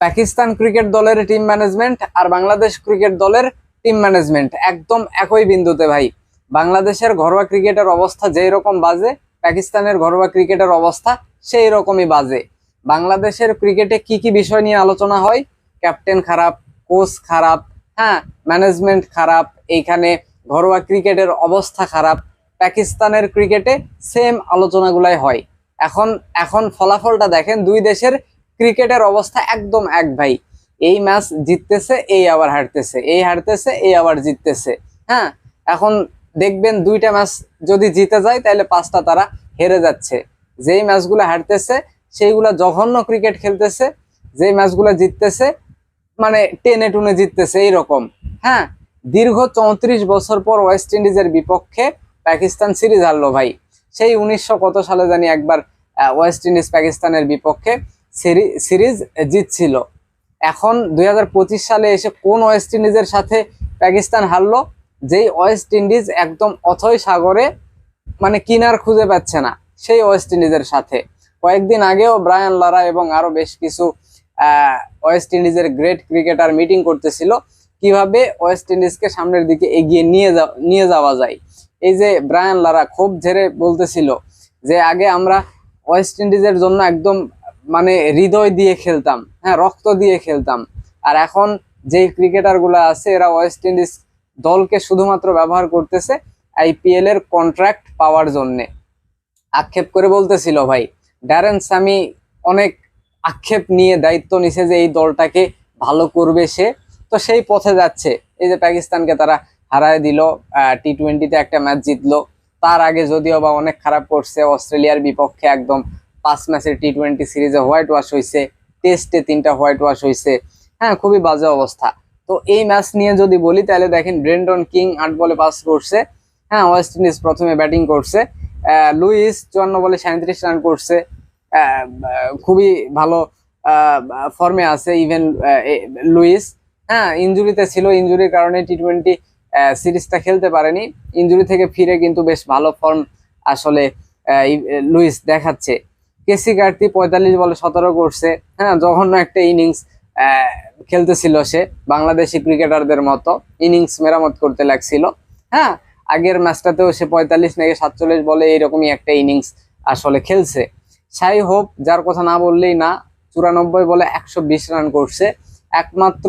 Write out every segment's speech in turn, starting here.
Pakistan cricket দলের team management আর Bangladesh cricket দলের টিম ম্যানেজমেন্ট একদম একই বিন্দুতে ভাই। বাংলাদেশের ঘরোয়া ক্রিকেটের অবস্থা যেই রকম বাজে, পাকিস্তানের ঘরোয়া ক্রিকেটের অবস্থা সেই রকমই বাজে। বাংলাদেশের ক্রিকেটে কি কি বিষয় নিয়ে আলোচনা হয়? ক্যাপ্টেন খারাপ কোচ খারাপ হ্যাঁ ম্যানেজমেন্ট খারাপ, এইখানে ঘরোয়া ক্রিকেটের অবস্থা খারাপ। পাকিস্তানের ক্রিকেটে সেম আলোচনাগুলাই হয়। এখন এখন ফলাফলটা দেখেন দুই দেশের ক্রিকেটের অবস্থা একদম এক ভাই। এই ম্যাচ জিততেছে, এই আবার হারতেছে। এই হারতেছে, এই আবার জিততেছে। হ্যাঁ এখন দেখবেন দুইটা ম্যাচ যদি জিতে যায়, তাহলে পাঁচটা তারা হেরে যাচ্ছে। যেই ম্যাচগুলো হারতেছে, সেইগুলা জঘন্য ক্রিকেট খেলতেছে। যেই ম্যাচগুলো জিততেছে মানে টেনে টুনে জিততেছে, এইরকম। হ্যাঁ দীর্ঘ চৌত্রিশ বছর পর ওয়েস্ট ইন্ডিজের বিপক্ষে পাকিস্তান সিরিজ হারলো ভাই। সেই উনিশশো কত সালে জানি একবার ওয়েস্ট ইন্ডিজ পাকিস্তানের বিপক্ষে সিরিজ জিতছিল। এখন দু হাজার পঁচিশ সালে এসে কোন ওয়েস্ট ইন্ডিজের সাথে পাকিস্তান হারলো? যেই ওয়েস্ট ইন্ডিজ একদম অথই সাগরে মানে কিনার খুঁজে পাচ্ছে না, সেই ওয়েস্ট ইন্ডিজের সাথে। কয়েকদিন আগেও ব্রায়ান লারা এবং আরও বেশ কিছু ওয়েস্ট ইন্ডিজের গ্রেট ক্রিকেটার মিটিং করতেছিল, কীভাবে ওয়েস্ট ইন্ডিজকে সামনের দিকে এগিয়ে নিয়ে নিয়ে যাওয়া যায়। এই যে ব্রায়ান লারা খুব ঝেড়ে বলতেছিল যে আগে আমরা ওয়েস্ট ইন্ডিজের জন্য একদম মানে হৃদয় দিয়ে খেলতাম হ্যাঁ রক্ত দিয়ে খেলতাম। আর এখন যেই ক্রিকেটারগুলো আছে, এরা ওয়েস্ট ইন্ডিজ দলকে শুধুমাত্র ব্যবহার করতেছে আইপিএল এর কন্ট্রাক্ট পাওয়ার জন্যে। আক্ষেপ করে বলতেছিল ভাই ড্যারেন সামি অনেক আক্ষেপ নিয়ে দায়িত্ব নিছে যে এই দলটাকে ভালো করবে সে। তো সেই পথে যাচ্ছে। এই যে পাকিস্তানকে তারা হারায় দিল টি টোয়েন্টিতে একটা ম্যাচ জিতলো। তার আগে যদিও বা অনেক খারাপ করছে, অস্ট্রেলিয়ার বিপক্ষে একদম পাঁচ ম্যাচের টি টোয়েন্টি সিরিজে হোয়াইট ওয়াশ হয়েছে টেস্টে তিনটা হোয়াইট ওয়াশ হয়েছে হ্যাঁ খুবই বাজে অবস্থা। তো এই ম্যাচ নিয়ে যদি বলি, তাহলে দেখেন ব্রেন্ডন কিং আট বলে পাস করছে। হ্যাঁ ওয়েস্ট ইন্ডিজ প্রথমে ব্যাটিং করছে। লুইস চুয়ান্ন বলে সাঁত্রিশ রান করছে। খুবই ভালো ফর্মে আছে ইভেন লুইস হ্যাঁ ইঞ্জুরিতে ছিল ইঞ্জুরির কারণে টি টোয়েন্টি সিরিজটা খেলতে পারেনি। ইঞ্জুরি থেকে ফিরে কিন্তু বেশ ভালো ফর্ম আসলে লুইস দেখাচ্ছে। কেসি কার্তি পঁয়তাল্লিশ বলে সতেরো করছে হ্যাঁ জঘন্য একটা ইনিংস খেলতেছিল সে, বাংলাদেশি ক্রিকেটারদের মতো ইনিংস মেরামত করতে লাগছিল হ্যাঁ আগের ম্যাচটাতেও সে পঁয়তাল্লিশ নাকি সাতচল্লিশ বলে এইরকমই একটা ইনিংস আসলে খেলছে। সাই হোপ যার কথা না বললেই না, চুরানব্বই বলে একশো বিশ রান করছে, একমাত্র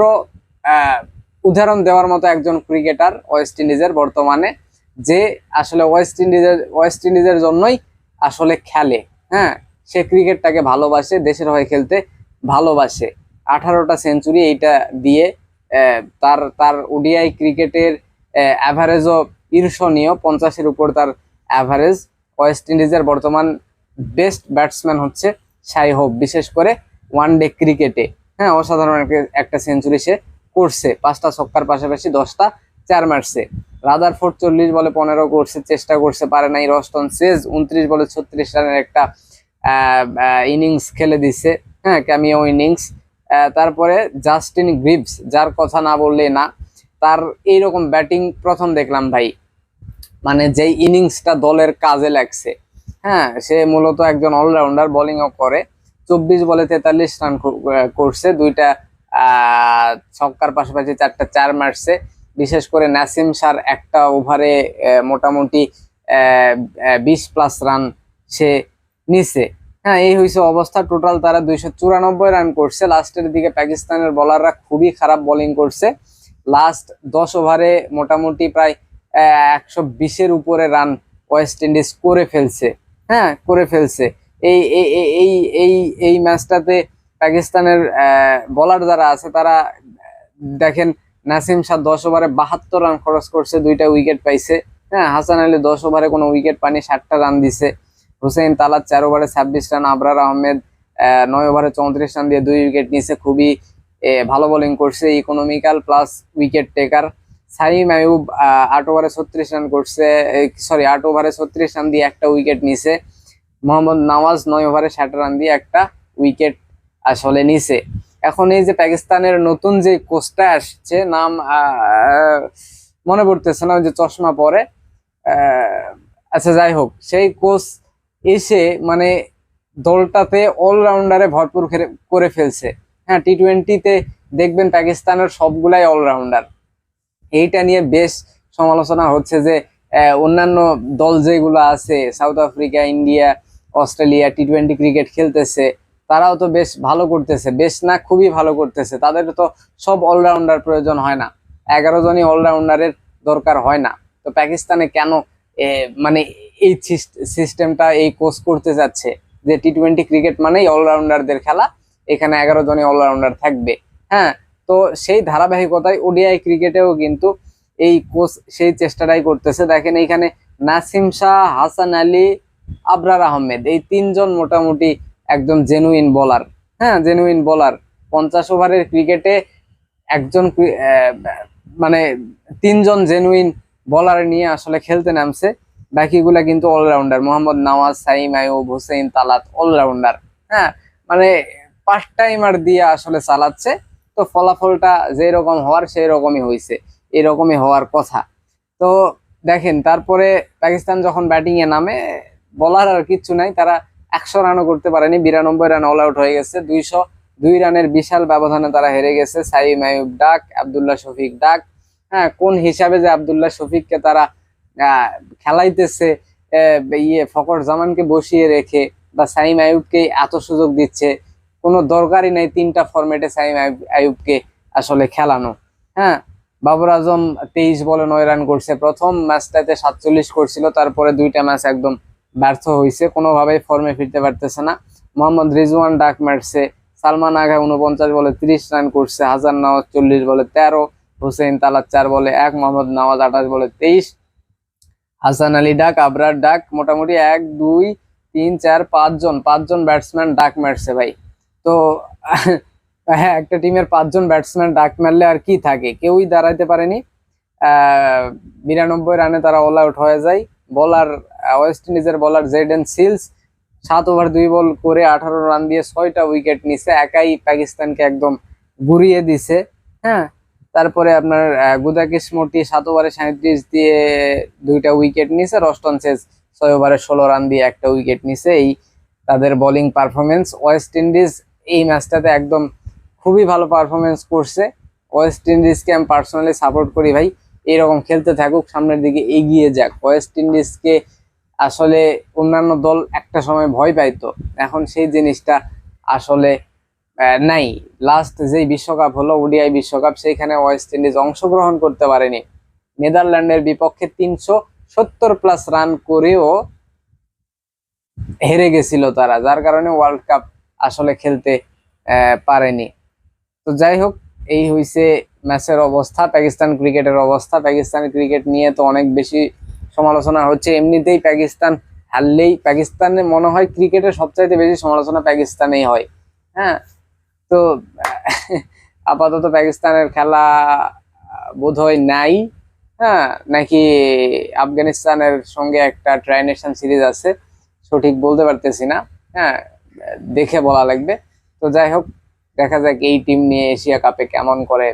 উদাহরণ দেওয়ার মতো একজন ক্রিকেটার ওয়েস্ট ইন্ডিজের বর্তমানে, যে আসলে ওয়েস্ট ইন্ডিজের ওয়েস্ট ইন্ডিজের জন্যই আসলে খেলে হ্যাঁ সে ক্রিকেটটাকে ভালোবাসে, দেশের হয়ে খেলতে ভালোবাসে। আঠারোটা সেঞ্চুরি এইটা দিয়ে তার তার ওডিআই ক্রিকেটের অ্যাভারেজও ঈর্ষণীয়, পঞ্চাশের উপর তার অ্যাভারেজ ওয়েস্ট ইন্ডিজের বর্তমান বেস্ট ব্যাটসম্যান হচ্ছে সাই হোপ, বিশেষ করে ওয়ান ডে ক্রিকেটে হ্যাঁ অসাধারণ একটা- সেঞ্চুরি সে করছে। পাঁচটা ছক্কার পাশাপাশি দশটা চার মারছে। রাদার ফোর্ড চল্লিশ বলে পনেরো করছে, চেষ্টা করছে, পারে নাই। রস্টন সেজ উনত্রিশ বলে ছত্রিশ রানের একটা ইনিংস খেলে দিছে হ্যাঁ ক্যামিও ইনিংস তারপরে জাস্টিন গ্রিভস যার কথা না বললে না, তার এইরকম ব্যাটিং প্রথম দেখলাম ভাই। মানে যেই ইনিংসটা দলের কাজে লাগছে হ্যাঁ সে মূলত একজন অলরাউন্ডার বোলিংও করে। চব্বিশ বলে তেতাল্লিশ রান করছে, দুইটা ছক্কার পাশাপাশি চারটা চার মারছে। বিশেষ করে নাসিম সার একটা ওভারে মোটামুটি বিশ প্লাস রান সে নিছে। হ্যাঁ এই হয়েছে অবস্থা। টোটাল তারা দুইশো চুরানব্বই রান করছে। লাস্টের দিকে পাকিস্তানের বলাররা খুবই খারাপ বোলিং করছে। লাস্ট দশ ওভারে মোটামুটি প্রায় একশো বিশের উপরে রান ওয়েস্ট ইন্ডিজ করে ফেলছে। হ্যাঁ করে ফেলছে। এই এই, এই- এই ম্যাচটাতে পাকিস্তানের বলার যারা আছে, তারা দেখেন, নাসিম শাহ দশ ওভারে বাহাত্তর রান খরচ করছে, দুইটা উইকেট পাইছে। হ্যাঁ হাসান আলী দশ ওভারে কোনো উইকেট পানি, ষাটটা রান দিছে। হুসেইন তালাত চার ওভারে ছাব্বিশ রান আবরার আহমেদ আহ, নয় ওভারে চৌত্রিশ রান দিয়ে দুই উইকেট নিছে। খুবই ভালো বোলিং করছে economical plus wicket taker Saim Ayub আট ওভারে ছত্রিশ রান করছে সরি আট ওভারে ছত্রিশ রান দিয়ে একটা উইকেট নিছে। মোহাম্মদ নওয়াজ নয় ওভারে ষাট রান দিয়ে একটা উইকেট আসলে নিছে। এখন এই যে পাকিস্তানের নতুন যে কোচটা আসছে নাম মনে পড়তেছে না যে চশমা পরে। আচ্ছা যাই হোক সেই কোচ এসে মানে দলটাতে অলরাউন্ডারে ভরপুর করে ফেলছে। হ্যাঁ টি টোয়েন্টিতে দেখবেন পাকিস্তানের সবগুলাই অলরাউন্ডার এইটা নিয়ে বেশ সমালোচনা হচ্ছে যে অন্যান্য দল যেগুলো আছে South Africa India Australia T twenty cricket খেলতেছে, তারাও তো বেশ ভালো করতেছে, বেশ না খুবই ভালো করতেছে। তাদের তো সব অলরাউন্ডার প্রয়োজন হয় না। এগারো জনই অলরাউন্ডারের দরকার হয় না। তো পাকিস্তানে কেন মানে এই সিস্টেমটা এই কোচ করতে যাচ্ছে। যে টি টোয়েন্টি ক্রিকেট মানেই অলরাউন্ডারদের খেলা, এখানে এগারো জনই অলরাউন্ডার থাকবে হ্যাঁ? তো সেই ধারাবাহিকতায় ওডিআই ক্রিকেটেও কিন্তু এই কোচ সেই চেষ্টাটাই করতেছে। দেখেন এইখানে নাসিম শাহ, হাসান আলী, আবরার আহমেদ, এই তিনজন মোটামুটি একদম জেনুইন বোলার হ্যাঁ? জেনুইন বোলার পঞ্চাশ ওভারের ক্রিকেটে একজন মানে তিনজন জেনুইন বলার নিয়ে আসলে খেলতে নামছে। বাকিগুলা কিন্তু অলরাউন্ডার মোহাম্মদ নওয়াজ, সাইম আয়ুব হুসেইন তালাত অলরাউন্ডার হ্যাঁ? মানে পাঁচ টাইমার দিয়ে আসলে চালাচ্ছে, তো ফলাফলটা যেরকম হওয়ার সেই রকমই হয়েছে এরকমই হওয়ার কথা। তো দেখেন, তারপরে পাকিস্তান যখন ব্যাটিংয়ে নামে বলার আর কিচ্ছু নাই, তারা একশো রানও করতে পারেনি, বিরানব্বই রান অল আউট হয়ে গেছে, দুইশো দুই রানের বিশাল ব্যবধানে তারা হেরে গেছে, সাইম আয়ুব ডাক, আবদুল্লাহ শফিক ডাক হ্যাঁ? কোন হিসাবে যে আবদুল্লাহ শফিককে তারা খেলাইতেছে ইয়ে ফকর জামানকে বসিয়ে রেখে বা সাইম আয়ুবকে এত সুযোগ দিচ্ছে, কোনো দরকারই নাই তিনটা ফরম্যাটে সাইম আয়ুব আয়ুবকে আসলে খেলানো। হ্যাঁ বাবর আজম তেইশ বলে নয় রান করছে। প্রথম ম্যাচটাতে সাতচল্লিশ করছিল, তারপরে দুইটা ম্যাচ একদম ব্যর্থ হয়েছে কোনোভাবেই ফর্মে ফিরতে পারতেছে না। মোহাম্মদ রিজওয়ান ডাক মারছে, সালমান আগা উনপঞ্চাশ বলে তিরিশ রান করছে হাজার নওয়াজ চল্লিশ বলে তেরো হুসেন তালাত চার বলে এক, মোহাম্মদ নওয়াজ আঠাশ বলে তেইশ হাসান আলী ডাক, আবরার ডাক, মোটামুটি এক, দুই, তিন, চার, পাঁচজন পাঁচজন ব্যাটসম্যান ডাক মারছে ভাই। তো হ্যাঁ একটা টিমের পাঁচজন ব্যাটসম্যান ডাক মারলে আর কি থাকে? কেউই দাঁড়াইতে পারেনি। বিরানব্বই রানে তারা অল আউট হয়ে যায়। বলার ওয়েস্ট ইন্ডিজের বলার জেডেন সিলস সাত ওভার দুই বল করে আঠারো রান দিয়ে ছয়টা উইকেট নিছে। একাই পাকিস্তানকে একদম গুড়িয়ে দিছে। হ্যাঁ তারপরে আপনার গুদাকিস মোটি সাত ওভারে সাঁত্রিশ দিয়ে দুইটা উইকেট নিছে, রস্টন চেজ ছয় ওভারে ষোলো রান দিয়ে একটা উইকেট নিছে। এই তাদের বোলিং পারফরমেন্স ওয়েস্ট ইন্ডিজ এই ম্যাচটাতে একদম খুবই ভালো পারফরমেন্স করছে। ওয়েস্ট ইন্ডিজকে আমি পার্সোনালি সাপোর্ট করি ভাই, এরকম খেলতে থাকুক, সামনের দিকে এগিয়ে যাক। ওয়েস্ট ইন্ডিজকে আসলে অন্যান্য দল একটা সময় ভয় পাইতো, এখন সেই জিনিসটা আসলে নাই। লাস্ট যেই বিশ্বকাপ হলো, ওডিআই বিশ্বকাপ, সেইখানে ওয়েস্ট ইন্ডিজ অংশগ্রহণ করতে পারেনি। নেদারল্যান্ডের বিপক্ষে তিনশো সত্তর প্লাস রান করেও হেরে গেছিল তারা, যার কারণে ওয়ার্ল্ড কাপ আসলে খেলতে পারেনি। তো যাই হোক, এই হইছে ম্যাচের অবস্থা, পাকিস্তান ক্রিকেটের অবস্থা। পাকিস্তান ক্রিকেট নিয়ে তো অনেক বেশি সমালোচনা হচ্ছে। এমনিতেই পাকিস্তান হারলেই, পাকিস্তানে মনে হয় ক্রিকেটের সবচাইতে বেশি সমালোচনা পাকিস্তানেই হয়। হ্যাঁ তো আপাতত পাকিস্তানের খেলা বোধ হয় নাই। হ্যাঁ নাকি আফগানিস্তানের সঙ্গে একটা ট্রাইনেশন সিরিজ আছে, সঠিক বলতে পারতেছি না। হ্যাঁ দেখে বলা লাগবে। তো যাই হোক, দেখা যাক এই টিম নিয়ে এশিয়া কাপে কেমন করে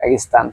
পাকিস্তান।